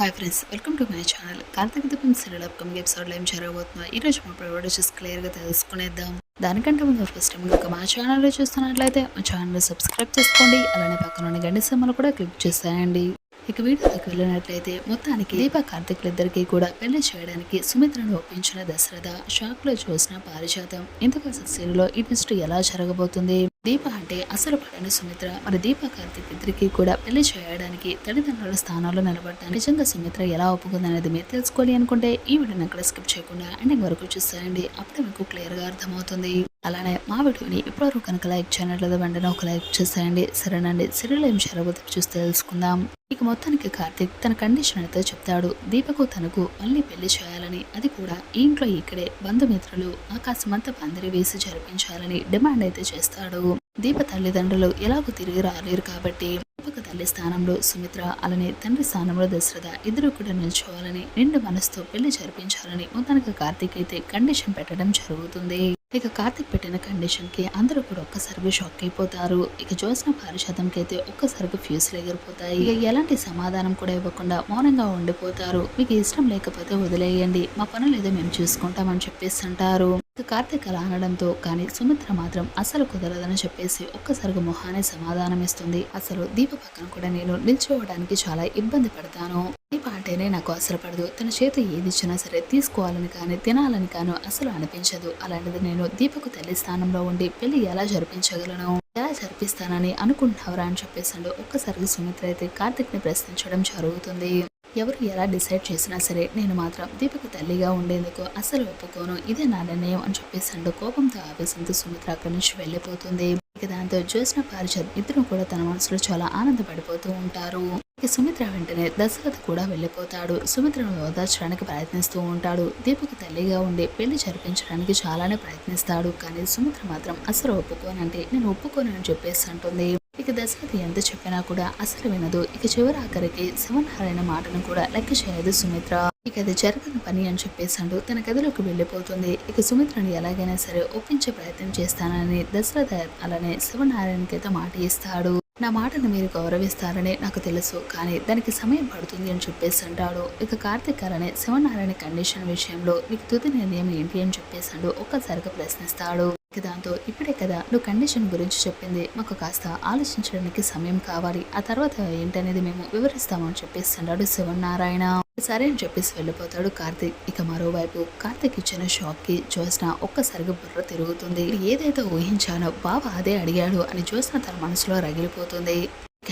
Hi friends welcome to my channel కాంతక దీపం serial upcoming ఎపిసోడ్లో ఏం జరగబోతుందో ఈ రోజు మన ప్రొవైడ్ వచ్చేసి క్లియర్గా తెలుసుకునేద్దాం. దానికంటే ముందు ఫస్ట్ టైం కనుక మా ఛానల్లో చూస్తున్నట్లయితే మా ఛానల్ సబ్స్క్రైబ్ చేసుకోండి అలానే పక్కన ఉన్న గంట కూడా క్లిక్ చేసేయండి. ఇక వీడియోకి వెళ్ళినట్లయితే మొత్తానికి దీప కార్తీకులిద్దరికీ కూడా పెళ్ళి చేయడానికి సుమిత్రను ఒప్పించిన దశరథ షాక్లో చూసిన పారిజాతం. ఇంతకు సీన్లో ఈ ట్విస్ట్ ఎలా జరగబోతుంది? దీప అంటే అసలు పడని సుమిత్ర. మరి దీప కార్తీక్ ఇద్దరికి కూడా పెళ్ళి చేయడానికి తల్లిదండ్రుల స్థానాల్లో నిలబడ్డా నిజంగా సుమిత్ర ఎలా ఒప్పుకుంది అనేది మీరు తెలుసుకోవాలి అనుకుంటే ఈ వీడియోని అక్కడ స్కిప్ చేయకుండా ఎండింగ్ వరకు చూస్తానండి అప్పుడే మీకు క్లియర్గా అర్థమవుతుంది. అలానే మా వీడియోని ఇప్పటివరకు కనుక లైక్ చేయనట్లేదు వెంటనే ఒక లైక్ చేసేయండి. సరేనండి. సీరియల్ ఏం జరగబోతుందో చూసి తెలుసుకుందాం. ఇక మొత్తానికి కార్తీక్ తన కండిషన్ అయితే చెప్తాడు దీపకు తనకు మళ్ళీ పెళ్ళి చేయాలని. అది కూడా ఈ ఇంట్లో ఇక్కడే బంధుమిత్రులు ఆకాశమంతా పందిరి వేసి జరిపించాలని డిమాండ్ అయితే చేస్తాడు. దీప తల్లిదండ్రులు ఎలాగో తిరిగి రాలేరు కాబట్టి దీపక తల్లి స్థానంలో సుమిత్ర అలానే తండ్రి స్థానంలో దశరథ ఇద్దరు కూడా నిల్చోవాలని నిండు మనసుతో పెళ్ళి జరిపించాలని మొత్తానికి కార్తీక్ అయితే కండిషన్ పెట్టడం జరుగుతుంది. ఇక కార్తిక్ పెట్టిన కండిషన్కి అందరూ కూడా ఒక్కసారిగా షాక్ అయిపోతారు. ఇక జ్యోత్స్న పారిషాతంకి అయితే ఒక్కసారిగా ఫ్యూస్లు ఎగిరిపోతాయి. ఇక ఎలాంటి సమాధానం కూడా ఇవ్వకుండా మౌనంగా ఉండిపోతారు. మీకు ఇష్టం లేకపోతే వదిలేయండి. మా పనులు ఏదో మేము చూసుకుంటామని చెప్పేసి అంటారు. కార్తిక్ అలా అనడంతో కానీ సుమిత్ర మాత్రం అసలు కుదరదని చెప్పేసి ఒక్కసారిగా మొహానే సమాధానం ఇస్తుంది అసలు దీప పక్కన కూడా నేను నిల్చోవడానికి చాలా ఇబ్బంది పడతాను. దీప అంటేనే నాకు అసలు పడదు. తన చేతి ఏది ఇచ్చినా సరే తీసుకోవాలని కానీ తినాలని కాను అసలు అనిపించదు. అలాంటిది నేను దీపకు తల్లి స్థానంలో ఉండి పెళ్ళి ఎలా జరిపించగలను? ఎలా జరిపిస్తానని అనుకుంటున్నావరా అని చెప్పేసాడు ఒక్కసారి సుమిత్ర అయితే కార్తిక్ని ప్రశ్నించడం జరుగుతుంది. ఎవరు ఎలా డిసైడ్ చేసినా సరే నేను మాత్రం దీపకు తల్లిగా ఉండేందుకు అసలు ఒప్పుకోను. ఇదే నా నిర్ణయం అని చెప్పేసాడు కోపంతో ఆవేశంతో సుమిత్ర అక్కడి నుంచి వెళ్ళిపోతుంది. ఇక దాంతో జ్యోత్స్న పారిచర్ ఇద్దరు కూడా తన మనసులో చాలా ఆనందపడిపోతూ ఉంటారు. ఇక సుమిత్ర వెంటనే దశరథ కూడా వెళ్ళిపోతాడు. సుమిత్రను ఓదార్చడానికి ప్రయత్నిస్తూ ఉంటాడు. దీపకు తల్లిగా ఉండి పెళ్ళి జరిపించడానికి చాలానే ప్రయత్నిస్తాడు. కానీ సుమిత్ర మాత్రం అసలు ఒప్పుకోనంటే నేను ఒప్పుకోను అని చెప్పేసి అంటుంది. ఇక దశరథి ఎంత చెప్పినా కూడా అసలు వినదు. ఇక చివరి ఆఖరికి శివనారాయణ మాటను కూడా లెక్క చేయదు సుమిత్ర. ఇక అది జరగని పని అని చెప్పేసాడు తన గదిలోకి వెళ్ళిపోతుంది. ఇక సుమిత్రని ఎలాగైనా సరే ఒప్పించే ప్రయత్నం చేస్తానని దశరథ అలానే శివనారాయణకైతే మాట ఇస్తాడు. నా మాటను మీరు గౌరవిస్తారని నాకు తెలుసు. కానీ దానికి సమయం పడుతుంది అని చెప్పేసి అంటాడు. ఇక కార్తీక్ అలానే శివనారాయణ కండిషన్ విషయంలో నీకు తుది నిర్ణయం ఏంటి అని చెప్పేసాడు ఒక్కసారిగా ప్రశ్నిస్తాడు. దాంతో ఇప్పుడే కదా నువ్వు కండిషన్ గురించి చెప్పింది. మాకు కాస్త ఆలోచించడానికి సమయం కావాలి. ఆ తర్వాత ఏంటనేది మేము వివరిస్తామని చెప్పేసి అన్నాడు శివనారాయణ. సరే అని చెప్పేసి వెళ్ళిపోతాడు కార్తిక్. ఇక మరోవైపు కార్తిక్ ఇచ్చిన షాక్కి జ్యోత్స్న ఒక్కసారిగా బుర్ర తిరుగుతుంది. ఏదైతే ఊహించానో బావ అదే అడిగాడు అని జ్యోత్స్న తన మనసులో రగిలిపోతుంది.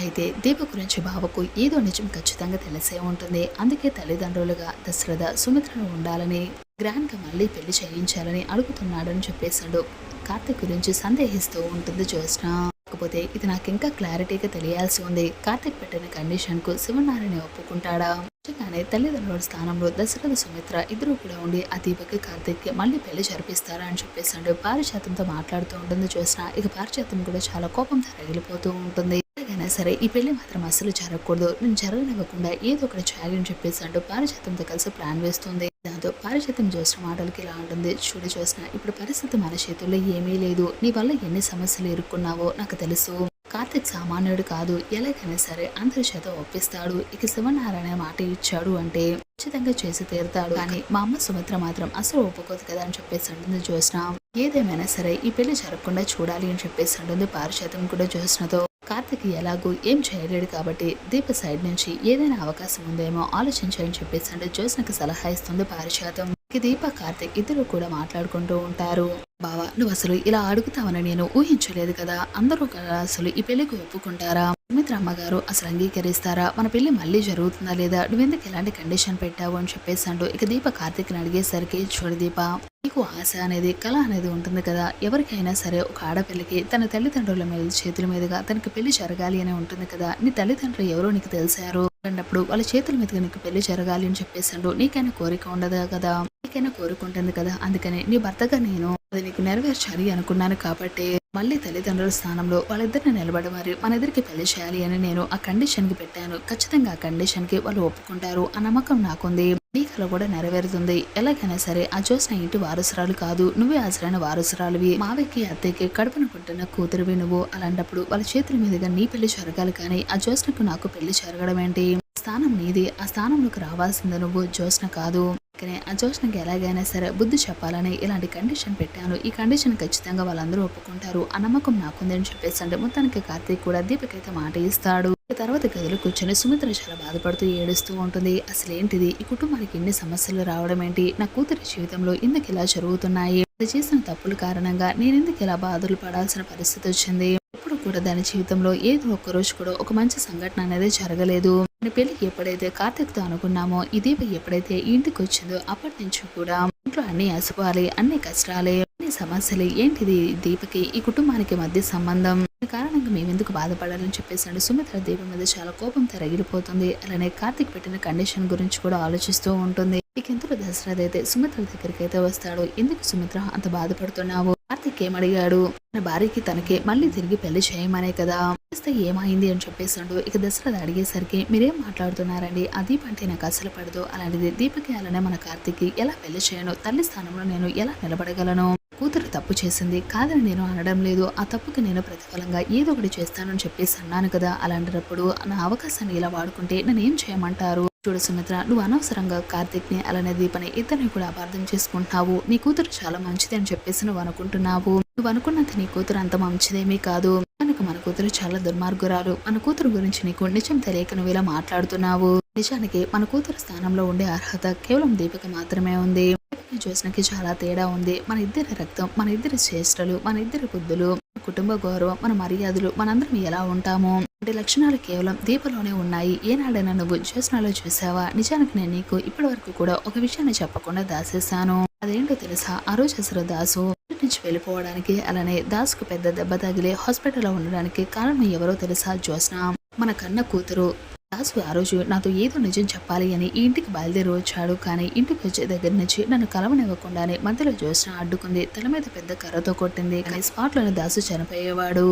అయితే దీప గురించి బావకు ఏదో నిజం ఖచ్చితంగా తెలిసే ఉంటుంది. అందుకే తల్లిదండ్రులుగా దశరథ సుమిత్రను ఉండాలని గ్రాండ్గా మళ్ళీ పెళ్ళి చేయించాలని అడుగుతున్నాడని చెప్పేశాడు. కార్తిక్ గురించి సందేహిస్తూ ఉంటుంది జ్యోత్స్న. కాకపోతే ఇది నాకు ఇంకా క్లారిటీగా తెలియాల్సి ఉంది. కార్తిక్ పెట్టిన కండిషన్కు శివనారాయణ ఒప్పుకుంటాడా? నిజంగానే తల్లిదండ్రుల స్థానంలో దశరథ సుమిత్ర ఇద్దరు కూడా ఉండి ఆ దీపకి కార్తిక్కి మళ్ళీ పెళ్ళి జరిపిస్తారా అని చెప్పేసాడు పారిజాతంతో మాట్లాడుతూ ఉంటుంది చూసిన ఇక పారిజాతం కూడా చాలా కోపంతో రగిలిపోతూ ఉంటుంది. ఎలాగైనా సరే ఈ పెళ్ళి మాత్రం అస్సలు జరగకూడదు. నేను జరగనివ్వకుండా ఏదో ఒకటి చేయాలని చెప్పేసాడు పారిజాతంతో కలిసి ప్లాన్ వేస్తుంది. దాంతో పారిజాతం చూసిన మాటలకి ఇలా ఉంటుంది చూడు చూసిన ఇప్పుడు పరిస్థితి మన చేతుల్లో ఏమీ లేదు. నీ వల్ల ఎన్ని సమస్యలు ఎదుర్కొన్నావో నాకు తెలుసు. కార్తిక్ సామాన్యుడు కాదు. ఎలాగైనా సరే అందరి చేత ఒప్పిస్తాడు. ఇక శివనారాయణ మాట ఇచ్చాడు అంటే ఖచ్చితంగా చేసి తీరుతాడు. కానీ మా అమ్మ సుమిత్ర మాత్రం అసలు ఒప్పుకోదు కదా అని చెప్పేసి అంటుంది జ్యోత్స్న. ఏదేమైనా సరే ఈ పెళ్ళి జరగకుండా చూడాలి అని చెప్పేసి అంటుంది పారిశాతం కూడా జ్యోత్స్నతో. కార్తిక్ ఎలాగూ ఏం చేయలేడు కాబట్టి దీప సైడ్ నుంచి ఏదైనా అవకాశం ఉందేమో ఆలోచించాలని చెప్పేసి అంటే జ్యోత్స్నకి సలహా ఇస్తుంది పారిశాతం దీప కార్తిక్ ఇద్దరు కూడా మాట్లాడుకుంటూ ఉంటారు. బావా నువ్వు అసలు ఇలా అడుగుతావని నేను ఊహించలేదు కదా. అందరూ కదా అసలు ఈ పెళ్ళికి ఒప్పుకుంటారా? సుమిత్ర అమ్మగారు అసలు అంగీకరిస్తారా? మన పెళ్ళి మళ్ళీ జరుగుతుందా లేదా? నువ్వెందుకు ఎలాంటి కండిషన్ పెట్టావు అని చెప్పేసి అంటూ ఇక దీప కార్తిక్ని అడిగేసరికి చూడు దీప నీకు ఆశ అనేది కళ అనేది ఉంటుంది కదా. ఎవరికైనా సరే ఒక ఆడపిల్లకి తన తల్లిదండ్రుల మీద చేతుల మీదుగా తనకి పెళ్ళి జరగాలి అని ఉంటుంది కదా. నీ తల్లిదండ్రులు ఎవరో నీకు తెలిసారు అన్నప్పుడు వాళ్ళ చేతుల మీదుగా నీకు పెళ్ళి జరగాలి అని చెప్పేసాడు నీకైనా కోరిక ఉండదు కదా? నీకైనా కోరుకుంటుంది కదా. అందుకని నీ భర్తగా నేను అది నీకు నెరవేర్చాలి అనుకున్నాను కాబట్టి మళ్ళీ తల్లిదండ్రుల స్థానంలో వాళ్ళిద్దరిని నిలబడి మరి మన ఇద్దరికి పెళ్ళి చేయాలి అని నేను ఆ కండిషన్కి పెట్టాను. ఖచ్చితంగా ఆ కండిషన్కి వాళ్ళు ఒప్పుకుంటారు ఆ నమ్మకం నాకుంది. నీ కల కూడా నెరవేరుతుంది. ఎలాగైనా సరే ఆ జ్యోత్స్న ఇంటి వారసురాలు కాదు. నువ్వే అసలైన వారసురాలువి. మావికి అత్తయ్యకి కడుపున పుట్టిన కూతురువి నువ్వు. అలాంటప్పుడు వాళ్ళ చేతుల మీదుగా నీ పెళ్ళి జరగాలి కానీ ఆ జ్యోత్స్నకు నాకు పెళ్ళి జరగడం ఏంటి? స్థానం నీది. ఆ స్థానంలోకి రావాల్సింది నువ్వు జ్యోత్స్న కాదు. కానీ ఆ జ్యోత్స్నకి ఎలాగైనా సరే బుద్ధి చెప్పాలని ఇలాంటి కండిషన్ పెట్టాను. ఈ కండిషన్ ఖచ్చితంగా వాళ్ళందరూ ఒప్పుకుంటారు. ఆ నమ్మకం నాకుంది అని చెప్పేసి అంటే మొత్తానికి కార్తీక్ కూడా దీపకైతే అయితే మాట ఇస్తాడు. తర్వాత గదిలో కూర్చొని సుమిత్ర చాలా బాధపడుతూ ఏడుస్తూ ఉంటుంది. అసలు ఏంటిది? ఈ కుటుంబానికి ఇన్ని సమస్యలు రావడం ఏంటి? నా కూతురి జీవితంలో ఇందుకు ఇలా జరుగుతున్నాయి? అది చేసిన తప్పుల కారణంగా నేను ఎందుకు ఇలా బాధలు పడాల్సిన పరిస్థితి వచ్చింది? ఎప్పుడు కూడా దాని జీవితంలో ఏదో ఒక్క రోజు కూడా ఒక మంచి సంఘటన అనేది జరగలేదు. మన పెళ్ళికి ఎప్పుడైతే కార్తీక్తో అనుకున్నామో ఈ దీప ఎప్పుడైతే ఇంటికి వచ్చిందో అప్పటి నుంచి కూడా ఇంట్లో అన్ని అసుపాలే అన్ని కష్టాలే అన్ని సమస్యలు. ఏంటిది దీపకి? ఈ కుటుంబానికి మధ్య సంబంధం? ఈ కారణంగా మేమెందుకు బాధపడాలని చెప్పేసాడు సుమిత్ర దీప మీద చాలా కోపంతో రగిలిపోతుంది అలానే కార్తీక్ పెట్టిన కండిషన్ గురించి కూడా ఆలోచిస్తూ ఉంటుంది. ఇక ఇంతలో దశరథ్ అయితే సుమిత్ర దగ్గరికి అయితే వస్తాడు. ఎందుకు సుమిత్ర అంత బాధపడుతున్నావు? కార్తీక్ ఏమడిగాడు? తన భార్యకి తనకి మళ్ళీ తిరిగి పెళ్ళి చేయమనే కదా. చేస్తే ఏమైంది అని చెప్పేసాడు ఇక దశరథ అడిగేసరికి మీరేం మాట్లాడుతున్నారండి? ఆ దీప అంటే నాకు అసలు పడదు. అలాంటిది దీపకి అలానే మన కార్తీక్కి ఎలా పెళ్ళి చేయను? తల్లి స్థానంలో నేను ఎలా నిలబడగలను? కూతురు తప్పు చేసింది. కాదని నేను అనడం లేదు. ఆ తప్పుకి నేను ప్రతిఫలంగా ఏదో ఒకటి చేస్తానని చెప్పేసి అన్నాను కదా! అలాంటప్పుడు నా అవకాశాన్ని ఇలా వాడుకుంటే నన్ను ఏం చేయమంటారు? చూడు సుమిత్ర నువ్వు అనవసరంగా కార్తీక్ని అలానే దీపని ఇద్దరిని కూడా అపార్థం చేసుకుంటున్నావు. నీ కూతురు చాలా మంచిది అని చెప్పేసి నువ్వు అనుకుంటున్నావు. నువ్వు అనుకున్నంత నీ కూతురు అంత మంచిదేమీ కాదు. కనుక మన కూతురు చాలా దుర్మార్గురాలు. మన కూతురు గురించి నీకు నిజం తెలియక నువ్వు ఇలా మాట్లాడుతున్నావు. నిజానికి మన కూతురు స్థానంలో ఉండే అర్హత కేవలం దీపిక మాత్రమే ఉంది. దీపిక జ్యోత్స్నకి చాలా తేడా ఉంది. మన ఇద్దరి రక్తం మన ఇద్దరి చేష్టలు మన ఇద్దరి బుద్ధులు మన కుటుంబ గౌరవం మన మర్యాదలు మనందరం ఎలా ఉంటాము? అంటే లక్షణాలు కేవలం దీపలోనే ఉన్నాయి. ఏనాడైనా నువ్వు జ్యోత్స్నలో చూసావా? నిజానికి నేను నీకు ఇప్పటి వరకు కూడా ఒక విషయాన్ని చెప్పకుండా దాసేశాను. అదేంటో తెలుసా? ఆ రోజు అసలు దాసు ఇంటి నుంచి వెళ్ళిపోవడానికి అలానే దాసుకు పెద్ద దెబ్బ తగిలి హాస్పిటల్లో ఉండడానికి కారణం ఎవరో తెలుసా జ్యోత్స్న? మన కన్న కూతురు. దాసు ఆ రోజు నాతో ఏదో నిజం చెప్పాలి అని ఈ ఇంటికి బయలుదేరి వచ్చాడు. కానీ ఇంటికి వచ్చే దగ్గర నుంచి నన్ను కలవనివ్వకుండానే మధ్యలో జ్యోత్స్న అడ్డుకుంది. తల మీద పెద్ద కర్రతో కొట్టింది. కానీ స్పాట్లోనే దాసు చనిపోయేవాడు.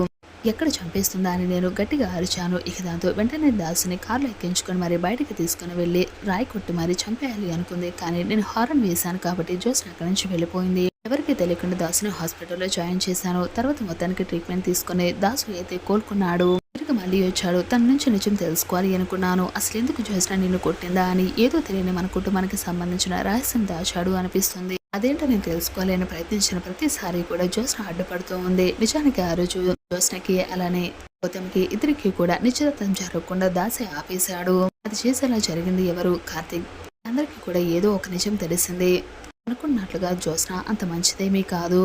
ఎక్కడ చంపేస్తుందా అని నేను గట్టిగా అరిచాను. ఇక దాంతో వెంటనే దాసుని కార్లో ఎక్కించుకొని మరి బయటికి తీసుకుని వెళ్ళి రాయి కొట్టి మరి చంపేయాలి అనుకుంది. కానీ నేను హారన్ వేశాను కాబట్టి జోస్న అక్కడి నుంచి వెళ్ళిపోయింది. ఎవరికి తెలియకుండా దాసుని హాస్పిటల్లో జాయిన్ చేశాను. తర్వాత మొత్తానికి ట్రీట్మెంట్ తీసుకుని దాసు అయితే కోలుకున్నాడు. తిరిగి మళ్ళీ వచ్చాడు. తన నుంచి నిజం తెలుసుకోవాలి అనుకున్నాను. అసలు ఎందుకు చేసినా నిన్ను కొట్టిందా అని ఏదో తెలియని మన కుటుంబానికి సంబంధించిన రహస్యం దాచాడు అనిపిస్తుంది. అదేంటో నేను తెలుసుకోవాలని ప్రయత్నించిన ప్రతిసారి కూడా జ్యోత్స్న అడ్డుపడుతూ ఉంది. నిజానికి ఆ రోజు జ్యోత్స్నకి అలానే గౌతమ్కి ఇద్దరికి కూడా నిశ్చితార్థం జరగకుండా దాసి ఆపేశాడు. అది చేసేలా జరిగింది ఎవరు? కార్తిక్. అందరికీ కూడా ఏదో ఒక నిజం తెలిసింది. అనుకున్నట్లుగా జ్యోత్స్న. అంత మంచిదేమీ కాదు.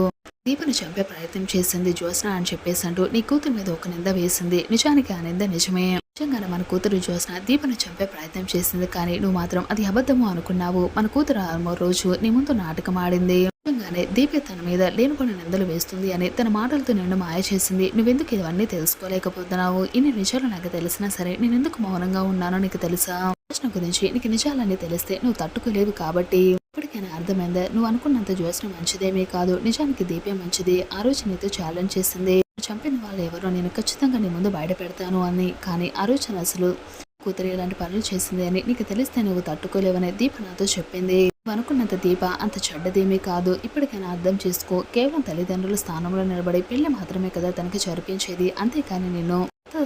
దీపను చంపే ప్రయత్నం చేసింది జ్యోత్స్న అని చెప్పేసి అంటూ నీ కూతురు మీద ఒక నింద వేసింది. నిజానికి ఆ నింద నిజమే. నిజంగానే మన కూతురు జ్యోత్స్న దీపను చంపే ప్రయత్నం చేసింది కానీ నువ్వు మాత్రం అది అబద్ధము అనుకున్నావు. మన కూతురు ఆరో రోజు నీ ముందు నాటకం ఆడింది. నిజంగానే దీపే తన మీద లేనిపోయిన నిందలు వేస్తుంది అని తన మాటలతో నిన్ను మాయ చేసింది. నువ్వెందుకు ఇవన్నీ తెలుసుకోలేకపోతున్నావు? ఇన్ని నిజాలు నాకు తెలిసినా సరే నేను ఎందుకు మౌనంగా ఉన్నానో నీకు తెలుసా? ప్రశ్న గురించి నీకు నిజాలన్నీ తెలిస్తే నువ్వు తట్టుకోలేవు కాబట్టి ఇప్పటికైనా అర్థమైందా. నువ్వు అనుకున్నంత జ్యోత్స్న మంచిదేమీ కాదు. నిజానికి దీపే మంచిది. ఆ రోజు నీతో ఛాలెంజ్ చేసింది. చంపిన వాళ్ళు ఎవరో నేను ఖచ్చితంగా నీ ముందు బయట పెడతాను అని. కానీ ఆ రోజు అసలు కూతురు ఇలాంటి పనులు చేసింది అని నీకు తెలిస్తే నువ్వు తట్టుకోలేవని దీప నాతో చెప్పింది. నువ్వు అనుకున్నంత దీప అంత చెడ్డదేమీ కాదు. ఇప్పటికైనా అర్థం చేసుకో. కేవలం తల్లిదండ్రుల స్థానంలో నిలబడి పెళ్ళి మాత్రమే కదా తనకి జరిపించేది. అంతేకాని నేను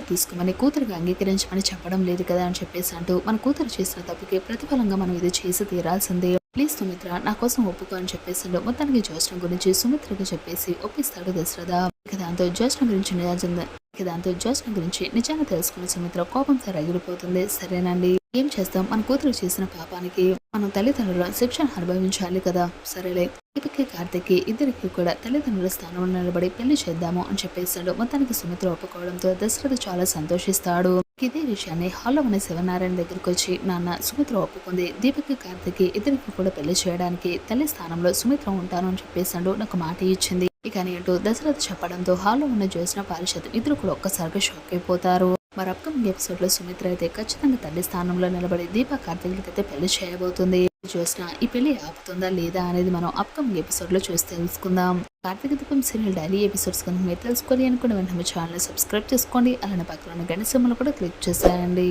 తీసుకోమని కూతురుగా అంగీకరించమని చెప్పడం లేదు కదా అని చెప్పేసి అంటూ మన కూతురు చేసిన తప్పుకి ప్రతిఫలంగా మనం ఇది చేసి తీరాల్సిందే. ప్లీజ్ సుమిత్ర నా కోసం ఒప్పుకో అని చెప్పేసి మొత్తానికి జ్యోత్స్న గురించి సుమిత్రకి చెప్పేసి ఒప్పిస్తాడు దశరథ. ఇక దాంతో జ్యోత్స్న గురించి నిజం ఇక దాంతో జ్యోత్స్న గురించి నిజంగా తెలుసుకున్న సుమిత్ర కోపంతో రగిలిపోతుంది సరేనండి ఏం చేస్తాం? మన కూతురు చేసిన పాపానికి మనం తల్లిదండ్రుల శిక్షణ అనుభవించాలి కదా? సరేలే. దీపకి కార్తిక్కి ఇద్దరికి కూడా తల్లిదండ్రుల స్థానంలో నిలబడి పెళ్ళి చేద్దాము అని చెప్పేశాడు. మొత్తానికి సుమిత్ర ఒప్పుకోవడంతో దశరథ చాలా సంతోషిస్తాడు. ఇదే విషయాన్ని హాల్లో ఉన్న శివనారాయణ దగ్గరికి వచ్చి నాన్న సుమిత్ర ఒప్పుకుంది. దీపక్ కార్తిక్కి ఇద్దరికి కూడా పెళ్ళి చేయడానికి తల్లి స్థానంలో సుమిత్ర ఉంటాను అని చెప్పేశాడు. నాకు మాట ఇచ్చింది. ఇక అంటూ దశరథ చెప్పడంతో హాల్లో ఉన్న జ్యోత్స్న పారిషత్ ఇద్దరు కూడా ఒక్కసారిగా షాక్ అయిపోతారు. మరి అప్కమింగ్ ఎపిసోడ్లో సుమిత్ర అయితే ఖచ్చితంగా తల్లి స్థానంలో నిలబడి దీప కార్తీకులకి అయితే పెళ్ళి చేయబోతుంది. చూసిన ఈ పెళ్ళి ఆపుతుందా లేదా అనేది మనం అప్కమింగ్ ఎపిసోడ్లో చూసి తెలుసుకుందాం. కార్తీక దీపం సీరియల్ డైలీ ఎపిసోడ్స్ కనుక మీరు తెలుసుకోవాలి అనుకున్న వెంటనే ఛానల్ సబ్స్క్రైబ్ చేసుకోండి. అలానే పక్కన ఉన్న గంట కూడా క్లిక్ చేసేయండి.